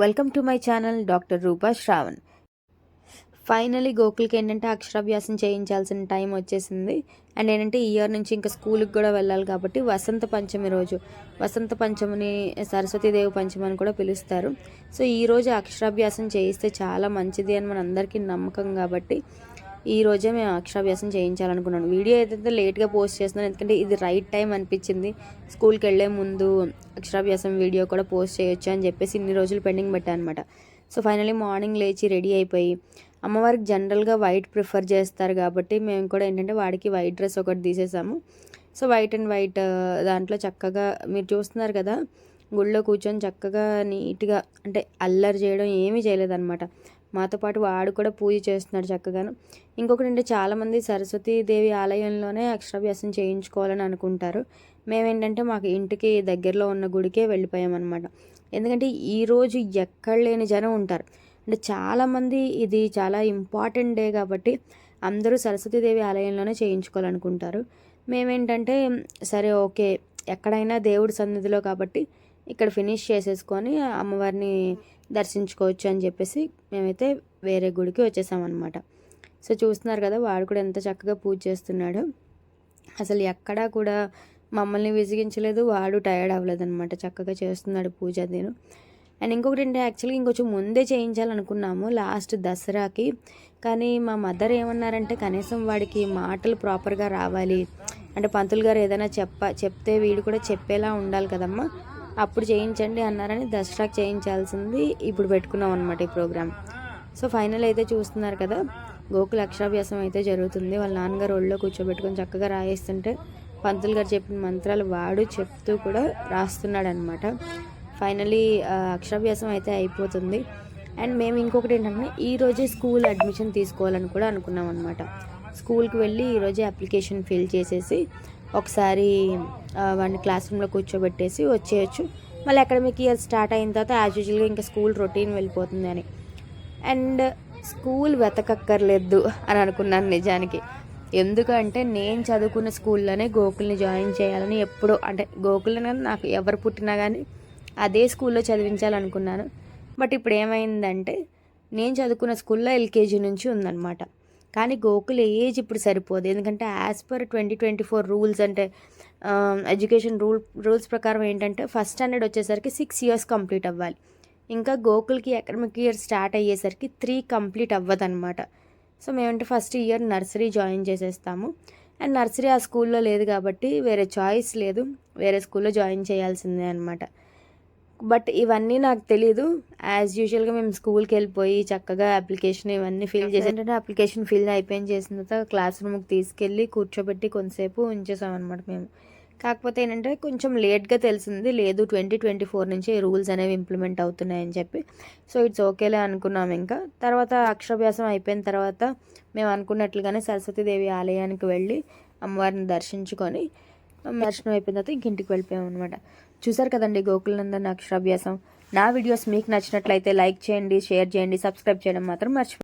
Welcome to my channel doctor Roopa Shravan. Finally గోకుల్కి ఏంటంటే అక్షరాభ్యాసం చేయించాల్సిన time వచ్చేసింది. అండ్ ఏంటంటే ఈ ఇయర్ నుంచి ఇంకా స్కూల్కి కూడా వెళ్ళాలి కాబట్టి వసంత పంచమి రోజు. వసంత పంచమిని సరస్వతీదేవి పంచమి అని కూడా పిలుస్తారు. సో ఈ రోజు అక్షరాభ్యాసం చేయిస్తే చాలా మంచిది అని మన అందరికీ నమ్మకం కాబట్టి ఈ రోజే మేము అక్షరాభ్యాసం చేయించాలనుకున్నాను. వీడియో ఏదైతే లేట్గా పోస్ట్ చేస్తున్నాను ఎందుకంటే ఇది రైట్ టైం అనిపించింది. స్కూల్కి వెళ్ళే ముందు అక్షరాభ్యాసం వీడియో కూడా పోస్ట్ చేయొచ్చు అని చెప్పేసి ఇన్ని రోజులు పెండింగ్ పెట్టాను అనమాట సో ఫైనలీ మార్నింగ్ లేచి రెడీ అయిపోయి అమ్మవారికి జనరల్గా వైట్ ప్రిఫర్ చేస్తారు కాబట్టి మేము కూడా ఏంటంటే వాడికి వైట్ డ్రెస్ ఒకటి తీసేసాము. సో వైట్ అండ్ వైట్ దాంట్లో చక్కగా మీరు చూస్తున్నారు కదా గుళ్ళో కూర్చొని చక్కగా నీట్గా అంటే అల్లరి చేయడం ఏమీ చేయలేదన్నమాట. మాతో పాటు వాడు కూడా పూజ చేస్తున్నాడు చక్కగాను ఇంకొకటి అంటే చాలామంది సరస్వతీదేవి ఆలయంలోనే అక్షరాభ్యాసం చేయించుకోవాలని అనుకుంటారు. మేమేంటంటే మాకు ఇంటికి దగ్గరలో ఉన్న గుడికే వెళ్ళిపోయామన్నమాట. ఎందుకంటే ఈరోజు ఎక్కడ లేని జనం ఉంటారు. అంటే చాలామంది ఇది చాలా ఇంపార్టెంట్ డే కాబట్టి అందరూ సరస్వతీదేవి ఆలయంలోనే చేయించుకోవాలనుకుంటారు. మేమేంటంటే సరే ఓకే ఎక్కడైనా దేవుడి సన్నిధిలో కాబట్టి ఇక్కడ ఫినిష్ చేసేసుకొని అమ్మవారిని దర్శించుకోవచ్చు అని చెప్పేసి మేమైతే వేరే గుడికి వచ్చేసామన్నమాట. సో చూస్తున్నారు కదా వాడు కూడా ఎంత చక్కగా పూజ చేస్తున్నాడు. అసలు ఎక్కడా కూడా మమ్మల్ని విసిగించలేదు వాడు టైర్డ్ అవ్వలేదు అనమాట చక్కగా చేస్తున్నాడు పూజ నేను అండ్ ఇంకొకటి ఏంటంటే యాక్చువల్గా ఇంకొంచెం ముందే చేయించాలనుకున్నాము లాస్ట్ దసరాకి. కానీ మా మదర్ ఏమన్నారంటే కనీసం వాడికి మాటలు ప్రాపర్గా రావాలి. అంటే పంతులు గారు ఏదైనా చెప్ప చెప్తే వీడు కూడా చెప్పేలా ఉండాలి కదమ్మా. అప్పుడు చేయించండి అన్నారని దసరాకి చేయించాల్సింది ఇప్పుడు పెట్టుకున్నాం అనమాట ఈ ప్రోగ్రామ్. సో ఫైనల్ అయితే చూస్తున్నారు కదా గోకుల అక్షరాభ్యాసం అయితే జరుగుతుంది. వాళ్ళ నాన్నగారు ఒళ్ళో కూర్చోబెట్టుకొని చక్కగా రాయిస్తుంటే పంతులు గారు చెప్పిన మంత్రాలు వాడు చెప్తూ కూడా రాస్తున్నాడు అనమాట ఫైనలీ అక్షరాభ్యాసం అయితే అయిపోతుంది. అండ్ మేము ఇంకొకటి ఏంటంటే ఈరోజే స్కూల్ అడ్మిషన్ తీసుకోవాలని కూడా అనుకున్నాం అనమాట స్కూల్కి వెళ్ళి ఈరోజే అప్లికేషన్ ఫిల్ చేసేసి ఒకసారి వాడిని క్లాస్ రూమ్లో కూర్చోబెట్టేసి వచ్చేయచ్చు. మళ్ళీ అకాడమిక్ ఇయర్ స్టార్ట్ అయిన తర్వాత యాజ్ యూజువల్గా ఇంకా స్కూల్ రొటీన్ వెళ్ళిపోతుంది అని. అండ్ స్కూల్ వెతకక్కర్లేదు అని అనుకున్నాను నిజానికి. ఎందుకంటే నేను చదువుకున్న స్కూల్లోనే గోకుల్ని జాయిన్ చేయాలని ఎప్పుడో అంటే గోకుల్ని నాకు ఎవరు పుట్టినా కానీ అదే స్కూల్లో చదివించాలనుకున్నాను. బట్ ఇప్పుడు ఏమైందంటే నేను చదువుకున్న స్కూల్లో ఎల్కేజీ నుంచి ఉందన్నమాట. కానీ గోకుల్ ఏజ్ ఇప్పుడు సరిపోదు. ఎందుకంటే as per twenty twenty four rules అంటే ఎడ్యుకేషన్ రూల్ రూల్స్ ప్రకారం ఏంటంటే ఫస్ట్ స్టాండర్డ్ వచ్చేసరికి సిక్స్ ఇయర్స్ కంప్లీట్ అవ్వాలి. ఇంకా గోకుల్కి అకాడమిక్ ఇయర్ స్టార్ట్ అయ్యేసరికి త్రీ కంప్లీట్ అవ్వదన్నమాట. సో మేమంటే ఫస్ట్ ఇయర్ నర్సరీ జాయిన్ చేసేస్తాము. అండ్ నర్సరీ ఆ స్కూల్లో లేదు కాబట్టి వేరే చాయిస్ లేదు. వేరే స్కూల్లో జాయిన్ చేయాల్సిందే అనమాట బట్ ఇవన్నీ నాకు తెలీదు. యాజ్ యూజువల్గా మేము స్కూల్కి వెళ్ళిపోయి చక్కగా అప్లికేషన్ ఇవన్నీ ఫిల్ చేసి ఏంటంటే అప్లికేషన్ ఫిల్ అయిపోయిన చేసిన తర్వాత క్లాస్ రూమ్కి తీసుకెళ్ళి కూర్చోబెట్టి కొంతసేపు ఉంచేసామన్నమాట మేము. కాకపోతే ఏంటంటే కొంచెం లేట్గా తెలిసింది లేదు ట్వంటీ ట్వంటీ ఫోర్ నుంచి రూల్స్ అనేవి ఇంప్లిమెంట్ అవుతున్నాయని చెప్పి. సో ఇట్స్ ఓకేలే అనుకున్నాం ఇంకా. తర్వాత అక్షరాభ్యాసం అయిపోయిన తర్వాత మేము అనుకున్నట్లుగానే సరస్వతీదేవి ఆలయానికి వెళ్ళి అమ్మవారిని దర్శించుకొని దర్శనం అయిపోయిన తర్వాత ఇంక ఇంటికి వెళ్ళిపోయాం అనమాట చూసారు కదండి గోకులనందన్ అక్షరాభ్యాసం. నా వీడియోస్ మీకు నచ్చినట్లయితే లైక్ చేయండి షేర్ చేయండి సబ్స్క్రైబ్ చేయడం మాత్రం మర్చిపో